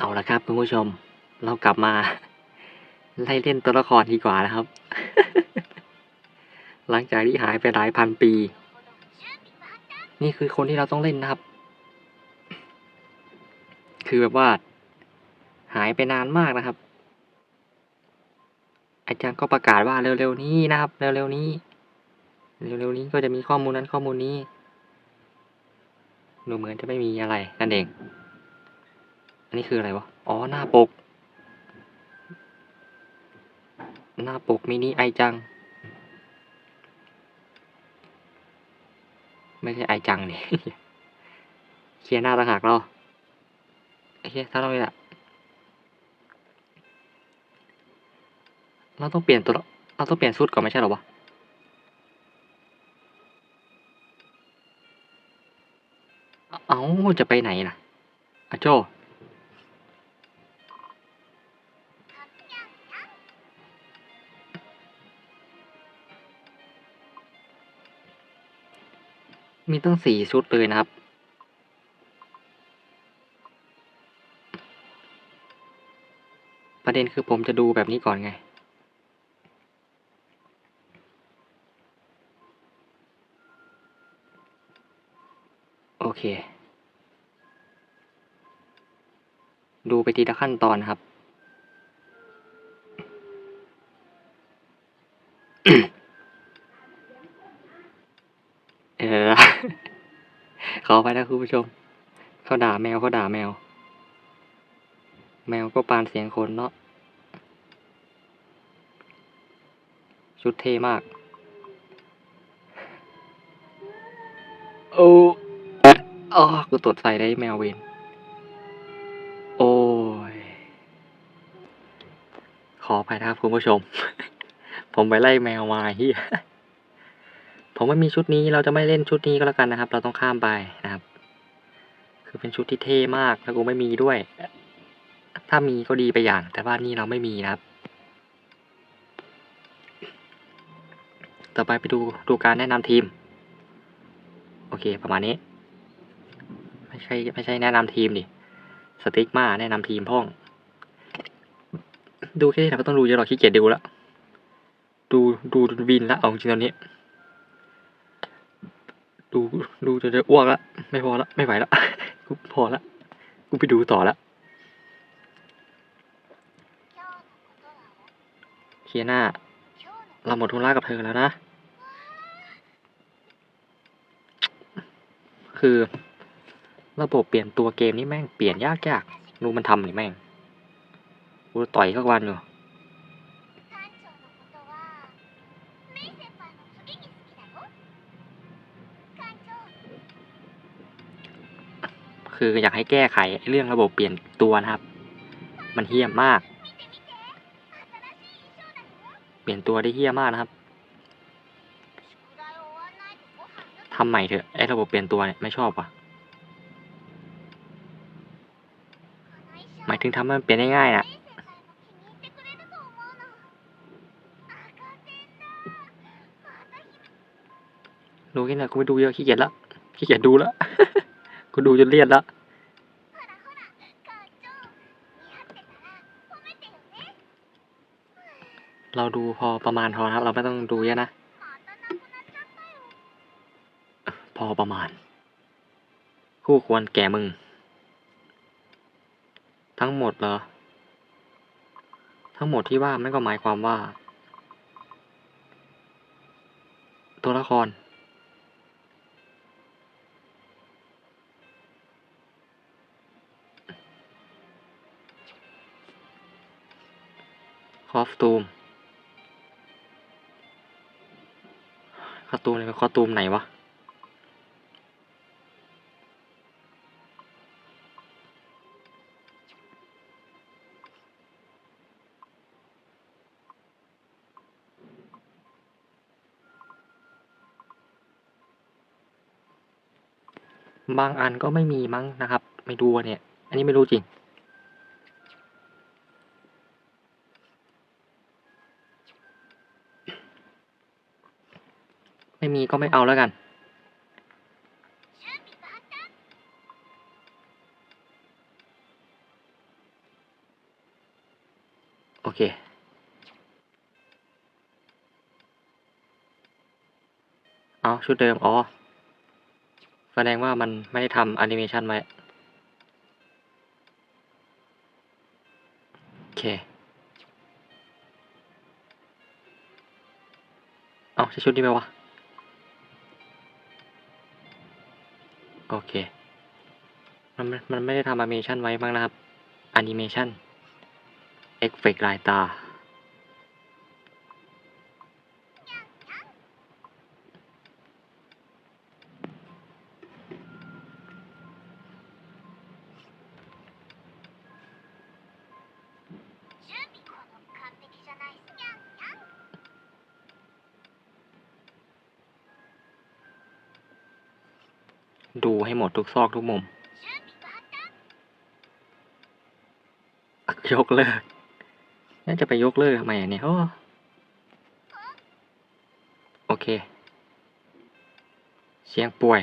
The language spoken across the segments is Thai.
เอาละครับคุณผู้ชม เรากลับมา ไล่เล่นตัวละครดีกว่านะครับ หลังจากที่หายไปหลายพันปี นี่คือคนที่เราต้องเล่นนะครับ คือแบบว่า หายไปนานมากนะครับ อาจารย์ก็ประกาศว่าเร็วๆนี้นะครับ เร็วๆนี้ เร็วๆนี้ก็จะมีข้อมูลนั้นข้อมูลนี้ดูเหมือนจะไม่มีอะไรนั่นเอง อันนี้คืออะไรวะ อ๋อ หน้าปก หน้าปกมินิไอจัง ไม่ใช่ไอจังนี่เคลียร์หน้าต่างหากเราโอเคถ้าเราเนี่ยเราต้องเปลี่ยนตัว เราต้องเปลี่ยนชุดก่อนไม่ใช่หรอวะเอ้าจะไปไหนล่ะอโจ มีตั้งสี่ชุดเลยนะครับ ประเด็นคือผมจะดูแบบนี้ก่อนไง โอเค ดูไปทีละขั้นตอนนครับ ขอไปนะคุณผู้ชม เขาด่าแมวเขาด่าแมว แมวก็ปานเสียงคนเนาะ ชุดเท่มาก โอ้อ๋อกูตดใส่ได้แมวเวนโอ้ย ขอไปนะครับคุณผู้ชม ผมไปไล่แมวมาเฮีย ผมไม่มีชุดนี้เราจะไม่เล่นชุดนี้ก็แล้วกันนะครับ เราต้องข้ามไปนะครับ คือเป็นชุดที่เท่มากแล้วกูไม่มีด้วย ถ้ามีก็ดีไปอย่าง แต่ว่านี่เราไม่มีนะครับ ต่อไปไปดูดูการแนะนำทีม โอเคประมาณนี้ ไม่ใช่ไม่ใช่แนะนำทีมดิสติ๊กมาแนะนำทีมพ่อง ดูแค่นี้เราก็ต้องดูเยอะหรอกขี้เกียจดูแล้วดูดูจนวินละเอาจริงตอนนี้ ดูดูจะจะอ้วกละไม่พอละไม่ไหวละกูพอละกูไปดูต่อละเคียหน้าเราหมดธุระกับเธอแล้วนะ คือ ระบบเปลี่ยนตัวเกมนี่แม่งเปลี่ยนยากยากๆดูมันทำหรือแม่งกูต่อยทุกวันอยู่ คืออยากให้แก้ไขเรื่องระบบเปลี่ยนตัวนะครับ มันเฮี้ยมมาก เปลี่ยนตัวได้เฮี้ยมากนะครับทำใหม่เถอะไอ้ระบบเปลี่ยนตัวเนี่ยไม่ชอบว่ะหมายถึงทำให้มันเปลี่ยนได้ง่ายนะดูแค่ไหนกูไม่ดูเยอะขี้เกียจละขี้เกียจดูละ กูดูจนเลี่ยนละเราดูพอประมาณพอนะครับ เราไม่ต้องดูเยอะนะ พอประมาณ คู่ควรแก่มึง ทั้งหมดเหรอ ทั้งหมดที่ว่ามันก็หมายความว่า ตัวละคร สตูมคอสตูมอะไรเป็นคอสตูมไหนวะบางอันก็ไม่มีมั้งนะครับ ไม่ดูอะเนี่ย อันนี้ไม่รู้จริง ไมีก็ไม่เอาแล้วกัน โอเค เอาชุดเดิม อ๋อ แสดงว่ามันไม่ได้ทำแอนิเมชันไว้โอเคเอาใช่ชุดนี้ไหมวะ โอเค มันม่มันไม่ได้ทำแอนิเมชันไว้บ้างนะครับแอนิเมชันเอฟเฟกต์ลายตาุกซอกทุกมุม ยกเลิกน่าจะไปยกเลิกทำไมอะเนี่ยโอเค เสียงป่วย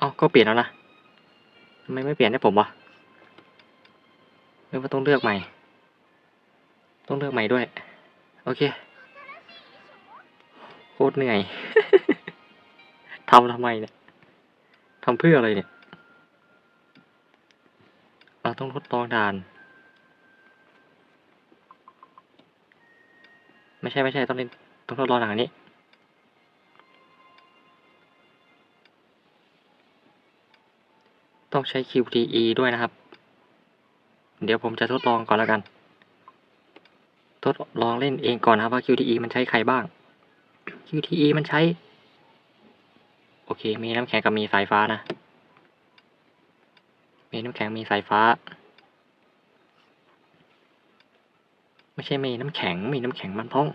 อ๋อก็เปลี่ยนแล้วนะทำไมไม่เปลี่ยนให้ผมวะหรือว่าต้องเลือกใหม่ ต้องเลือกใหม่ด้วย โอเค คตรเหนื่อยทำทำไมเนี่ยทำเพื่ออะไรเนี่ยเราต้องทดลองด่าน ไม่ใช่ไม่ใช่ต้องเล่นต้องทดลองด่านนี้ต้องใช้ QTE ด้วยนะครับ เดี๋ยวผมจะทดลองก่อนแล้วกัน ทดลองเล่นเองก่อนนะครับว่า QTE มันใช้ใครบ้าง QTE มันใช้ โอเค มีน้ำแข็งกับมีสายฟ้านะ มีน้ำแข็งมีสายฟ้า ไม่ใช่มีน้ำแข็ง มีน้ำแข็งมันพ้อง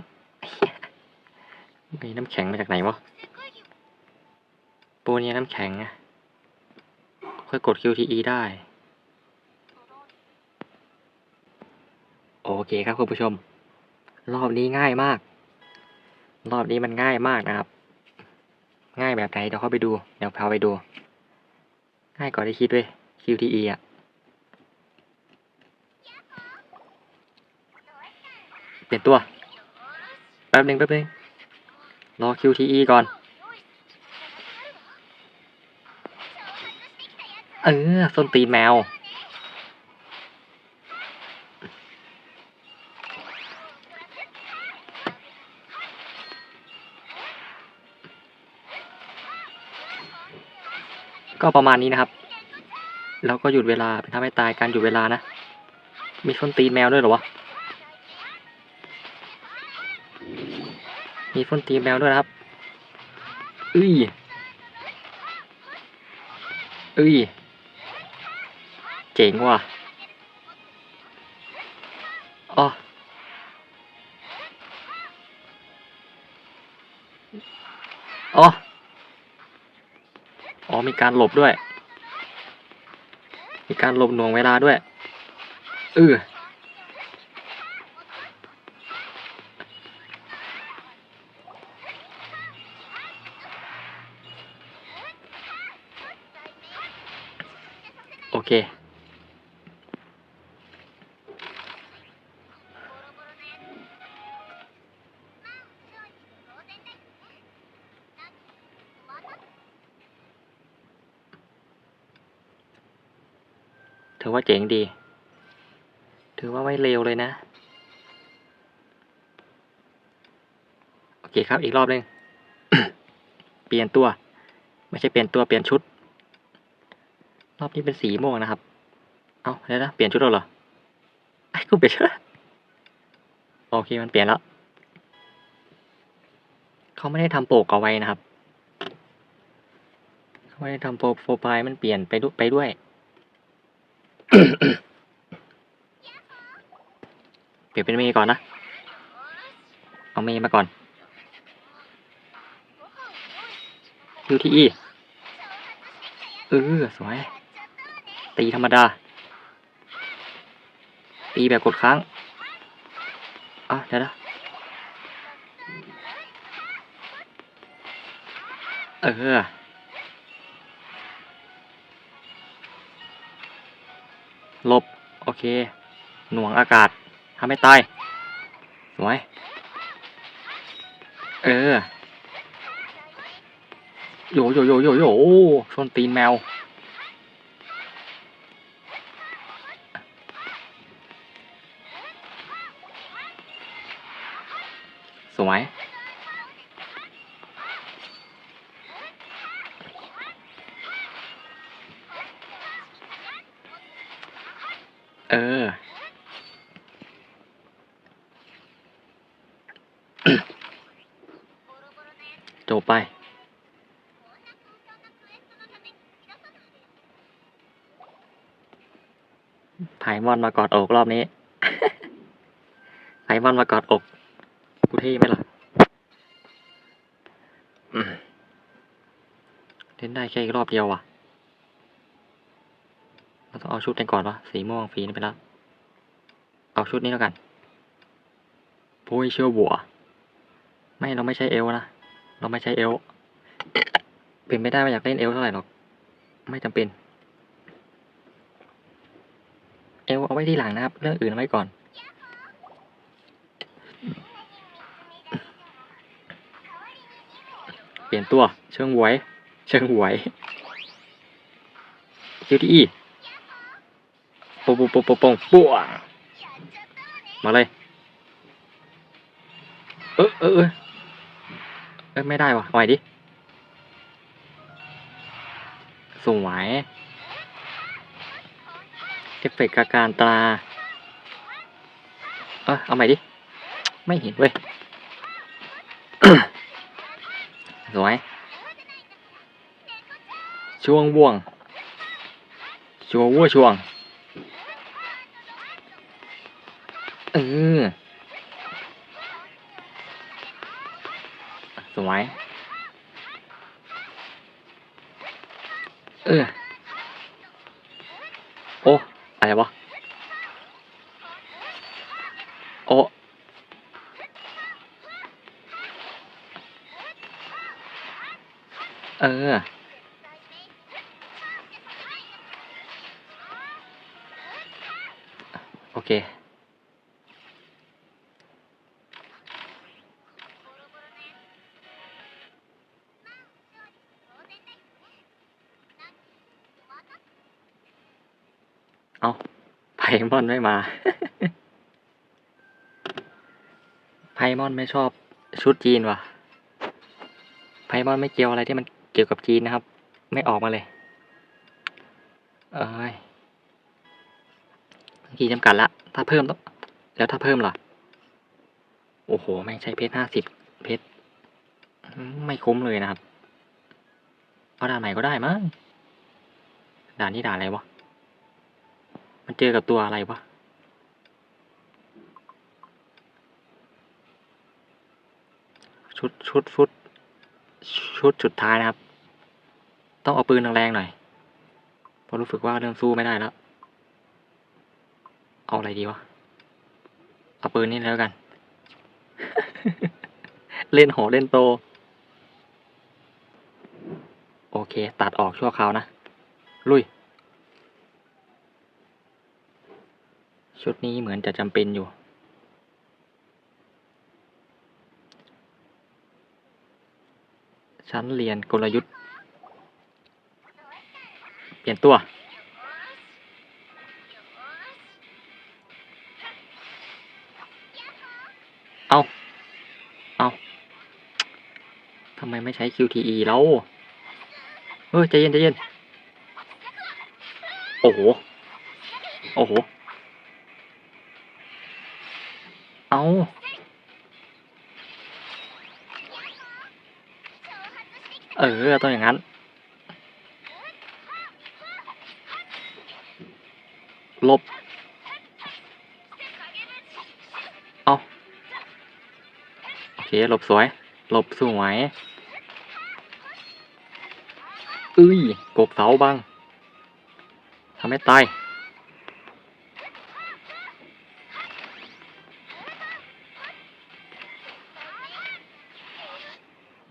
มีน้ำแข็งมาจากไหนวะโปรเนี้ยน้ำแข็งอะค่อยกด QTE ได้ โอเคครับคุณผู้ชม รอบนี้ง่ายมาก รอบนี้มันง่ายมากนะครับ ง่ายแบบไหนเดี๋ยวเข้าไปดู เดี๋ยวพาไปดู ง่ายกว่าที่คิดเว้ย QTE อะเปลี่ยนตัว แป๊บหนึ่งแป๊บหนึ่งรอ QTE ก่อน เออส้นตีนแมว ก็ประมาณนี้นะครับ แล้วก็หยุดเวลาเป็นทำให้ตายการหยุดเวลานะ มีส้นตีนแมวด้วยหรอวะ มีส้นตีนแมวด้วยนะครับอุ้ยอุ้ย เจ๋งว่ะอ๋ออ๋อ มีการหลบด้วย มีการหลบหน่วงเวลาด้วยเออโอเค ว่าเจ๋งดี ถือว่าไม่เลวเลยนะ โอเคครับอีกรอบหนึ่งเปลี่ยนตัว ไม่ใช่เปลี่ยนตัวเปลี่ยนชุด รอบนี้เป็นสีม่วงนะครับ เอาเดี๋ยวนะเปลี่ยนชุดแล้วเหรอไอ้กูเปลี่ยนชุดโอเคมันเปลี่ยนแล้วเขาไม่ได้ทำโปกเอาไว้นะครับเขาไม่ได้ทำโปรโปรไฟล์มันเปลี่ยนไปด้วยไปด้วย เปลี่ยนเป็นเมย์ก่อนนะ เอาเมย์มาก่อน UTE เออสวย ตีธรรมดา ตีแบบกดค้างอะเดี๋ยวนะเออ หลบ โอเค หน่วงอากาศทำให้ตาย สวย เออ โยโยโยโยโยโอ้ชนตีนแมว สวย เออ จบ ไปไพมอนมากอดอกรอบนี้ไพมอนมากอดอก กูเท่ไหมล่ะอืมเล่นได้แค่รอบเดียวว่ะ เราต้องเอาชุดกันก่อนวะสีม่วงฟรีนี่ไปแล้ว เอาชุดนี้แล้วกันโอ้ยเชื่อบัว ไม่เราไม่ใช่เอลนะ เราไม่ใช่เอลเป็นไม่ได้ว่าอยากเล่นเอลเท่าไหร่หรอก ไม่จำเป็น เอลเอาไว้ที่หลังนะครับ เรื่องอื่นเอาไว้ก่อน เปลี่ยนตัว เชิงหวย เชิงหวยคิวทีอีปงปงปงปงปงปัวมาเลย เออเออ เออไม่ได้วะเอาใหม่ดิ สวยเอฟเฟกต์อาการตาเออเอาใหม่ดิ ไม่เห็นเว้ย สวย ช่วงบ่วงช่ววัวช่วง เออ สวยเออโอ้อ พมอนไม่มา ไพมอนไม่ชอบชุดจีนว่ะ ไพมอนไม่เกี่ยวอะไรที่มันเกี่ยวกับจีนนะครับ ไม่ออกมาเลย เอ้ยขีดจำกัดละ ถ้าเพิ่มต้อง แล้วถ้าเพิ่มล่ะ โอ้โหแม่ใช้เพชรห้าสิบเพชร ไม่คุ้มเลยนะครับ เอาด่านใหม่ก็ได้มั้ง ด่านนี้ด่านอะไรวะ มันเจอกับตัวอะไรวะชุดชุดชุดชุดสุดท้ายนะครับ ต้องเอาปืนแรงๆหน่อยเพราะรู้สึกว่าเริ่มสู้ไม่ได้แล้ว เอาอะไรดีวะ เอาปืนนี่แล้วกัน เล่นโหเล่นโต โอเค ตัดออกชั่วคราวนะ ลุย ชุดนี้เหมือนจะจำเป็นอยู่ ชั้นเรียนกลยุทธ์ เปลี่ยนตัว เอา เอาทำไมไม่ใช้ QTE แล้ว เออใจเย็นใจเย็น โอ้โห โอ้โห เอาเออต้องอย่างนั้น ลบ เอาโอเคลบสวย ลบสวยเอ้ยกบเสาบังทำให้ตาย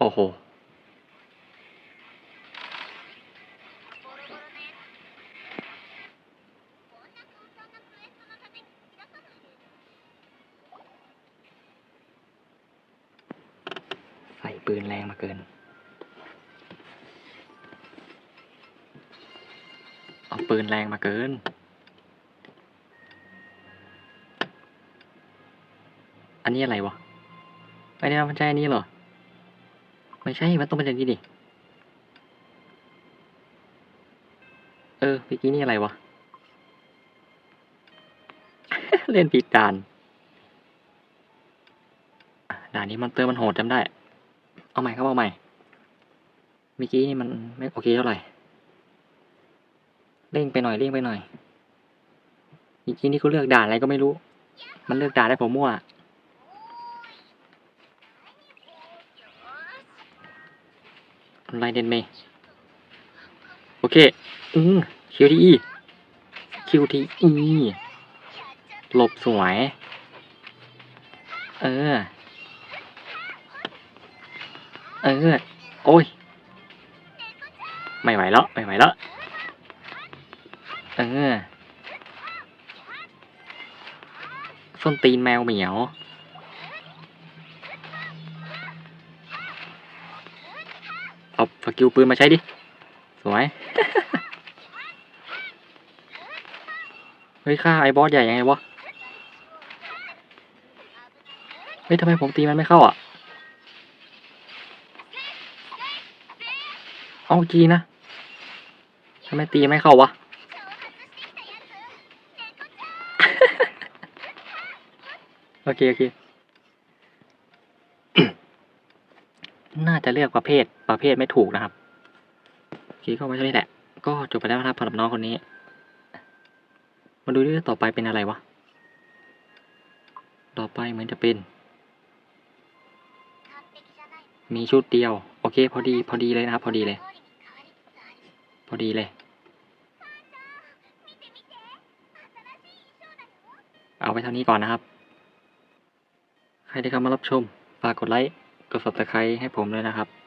โอ้โห ใส่ปืนแรงมาเกิน เอาปืนแรงมาเกินอันนี้อะไรวะไม่ได้มัใช่นี้หรอ ไม่ใช่มันต้องเป็นอย่างนี้ดิ เออเมื่อกี้นี่อะไรวะ เล่นผิดด่าน ด่านนี้มันเตอร์มันโหดจำได้ เอาใหม่ครับเอาใหม่ เมื่อกี้นี่มันไม่โอเคเท่าไหร่ เร่งไปหน่อยเร่งไปหน่อยเมื่อกี้นี่เขาเลือกด่านอะไรก็ไม่รู้ มันเลือกด่านได้ผมมั่ว ไลเดนเมย์โอเค อืมคิวทีอีคิวทีอีหลบสวย เออ เออ โอ้ย ไม่ไหวแล้ว ไม่ไหวแล้ว เออส้นตีนแมวเหมียว เอาสกิลปืนมาใช้ดิ สวย เฮ้ยฆ่าไอ้บอสใหญ่ยังไงวะ เฮ้ยทำไมผมตีมันไม่เข้าอะ เอาจีนะทำไมตีไม่เข้าวะโอเค โอเค น่าจะเลือกประเภทประเภทไม่ถูกนะครับคลิกเข้าไปเท่านี้แหละ ก็จบไปแล้วนะครับสำหรับน้องคนนี้ มาดูเรื่องต่อไปเป็นอะไรวะ ต่อไปเหมือนจะเป็น มีชุดเดียว โอเค พอดีพอดีเลยนะครับ พอดีเลย พอดีเลย เอาไปเท่านี้ก่อนนะครับ ใครที่เข้ามารับชม ฝากกดไลค์ กด subscribe ให้ผมด้วยนะครับ